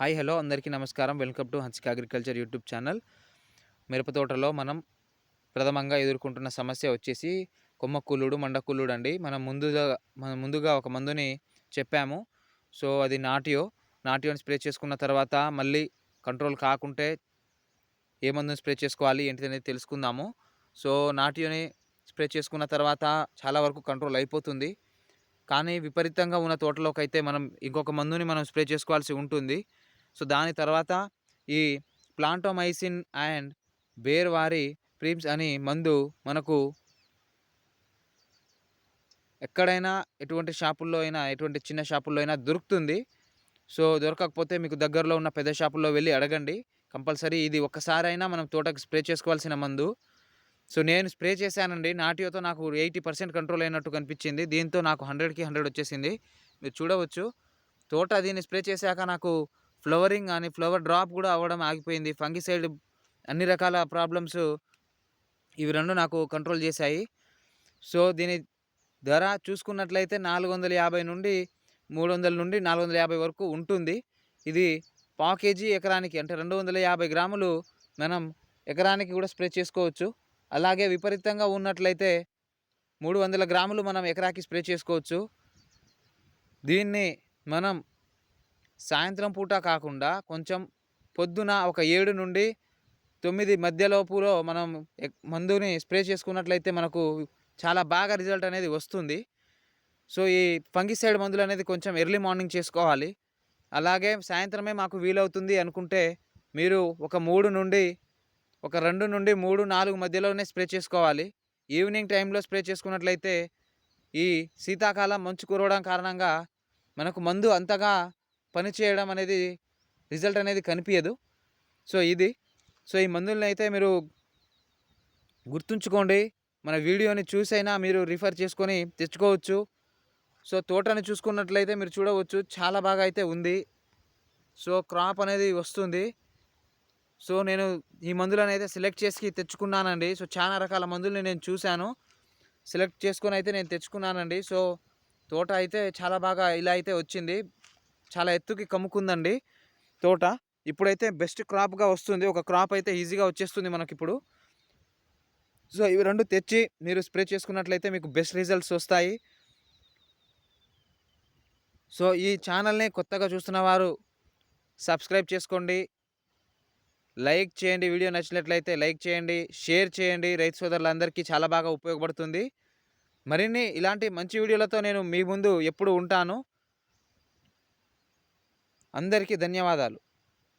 Hi hello అందరికీ నమస్కారం. Welcome to Hansika agriculture YouTube channel. మిరప తోటలో మనం ప్రథమంగా ఎదుర్కొంటున్న సమస్య వచ్చేసి కొమ్మ కుల్లుడు మండ అండి. మనం ముందుగా మనం ముందుగా ఒక మందుని చెప్పాము. సో అది నాటియో నాటియోని స్ప్రే చేసుకున్న తర్వాత మళ్ళీ కంట్రోల్ కాకుంటే ఏ మందుని స్ప్రే చేసుకోవాలి ఏంటిది అనేది తెలుసుకుందాము. సో నాటియోని స్ప్రే చేసుకున్న తర్వాత చాలా వరకు కంట్రోల్ అయిపోతుంది. కానీ విపరీతంగా ఉన్న తోటలోకి అయితే మనం ఇంకొక మందుని మనం స్ప్రే చేసుకోవాల్సి ఉంటుంది. సో దాని తర్వాత ఈ ప్లాంటోమైసిన్ అండ్ బేర్ వారి ప్రీమ్స్ అని మందు మనకు ఎక్కడైనా ఎటువంటి షాపుల్లో అయినా ఎటువంటి చిన్న షాపుల్లో అయినా దొరుకుతుంది. సో దొరకకపోతే మీకు దగ్గరలో ఉన్న పెద్ద షాపుల్లో వెళ్ళి అడగండి. కంపల్సరీ ఇది ఒక్కసారైనా మనం తోటకు స్ప్రే చేసుకోవాల్సిన మందు. సో నేను స్ప్రే చేశానండి. నాటియోతో నాకు ఎయిటీ పర్సెంట్ కంట్రోల్ అయినట్టు కనిపించింది. దీంతో నాకు హండ్రెడ్కి హండ్రెడ్ వచ్చేసింది. మీరు చూడవచ్చు. తోట దీన్ని స్ప్రే చేశాక నాకు ఫ్లవరింగ్ కానీ ఫ్లవర్ డ్రాప్ కూడా అవ్వడం ఆగిపోయింది. ఫంగిసైడ్ అన్ని రకాల ప్రాబ్లమ్స్ ఇవి రెండు నాకు కంట్రోల్ చేశాయి. సో దీని ధర చూసుకున్నట్లయితే నాలుగు వందల యాభై నుండి మూడు వందల నుండి నాలుగు వందల యాభై వరకు ఉంటుంది. ఇది పావు కేజీ ఎకరానికి అంటే రెండు వందల యాభై గ్రాములు మనం ఎకరానికి కూడా స్ప్రే చేసుకోవచ్చు. అలాగే విపరీతంగా ఉన్నట్లయితే మూడు వందల గ్రాములు మనం ఎకరాకి స్ప్రే చేసుకోవచ్చు. దీన్ని మనం సాయంత్రం పూట కాకుండా కొంచెం పొద్దున ఒక ఏడు నుండి తొమ్మిది మధ్యలోపులో మనం మందుని స్ప్రే చేసుకున్నట్లయితే మనకు చాలా బాగా రిజల్ట్ అనేది వస్తుంది. సో ఈ ఫంగిసైడ్ మందులు అనేది కొంచెం ఎర్లీ మార్నింగ్ చేసుకోవాలి. అలాగే సాయంత్రమే మాకు వీలవుతుంది అనుకుంటే మీరు ఒక మూడు నుండి ఒక రెండు నుండి మూడు నాలుగు మధ్యలోనే స్ప్రే చేసుకోవాలి. ఈవినింగ్ టైంలో స్ప్రే చేసుకున్నట్లయితే ఈ శీతాకాలం మంచు కురవడం కారణంగా మనకు మందు అంతగా పనిచేయడం అనేది రిజల్ట్ అనేది కనిపించదు సో ఇది. సో ఈ మందులను అయితే మీరు గుర్తుంచుకోండి. మన వీడియోని చూసైనా మీరు రిఫర్ చేసుకొని తెచ్చుకోవచ్చు. సో తోటని చూసుకున్నట్లయితే మీరు చూడవచ్చు. చాలా బాగా అయితే ఉంది. సో క్రాప్ అనేది వస్తుంది. సో నేను ఈ మందులను అయితే సెలెక్ట్ చేసి తెచ్చుకున్నానండి. సో చాలా రకాల మందుల్ని నేను చూశాను. సెలెక్ట్ చేసుకొని అయితే నేను తెచ్చుకున్నానండి. సో తోట అయితే చాలా బాగా ఇలా అయితే వచ్చింది. చాలా ఎత్తుకి కమ్ముకుందండి తోట. ఇప్పుడైతే బెస్ట్ క్రాప్గా వస్తుంది. ఒక క్రాప్ అయితే ఈజీగా వచ్చేస్తుంది మనకి ఇప్పుడు సో ఇవి రెండు తెచ్చి మీరు స్ప్రే చేసుకున్నట్లయితే మీకు బెస్ట్ రిజల్ట్స్ వస్తాయి. సో ఈ ఛానల్ని కొత్తగా చూస్తున్న వారు సబ్స్క్రైబ్ చేసుకోండి. లైక్ చేయండి. వీడియో నచ్చినట్లయితే లైక్ చేయండి. షేర్ చేయండి. రైతు సోదరులందరికీ చాలా బాగా ఉపయోగపడుతుంది. మరిన్ని ఇలాంటి మంచి వీడియోలతో నేను మీ ముందు ఎప్పుడు ఉంటాను. అందరికీ ధన్యవాదాలు.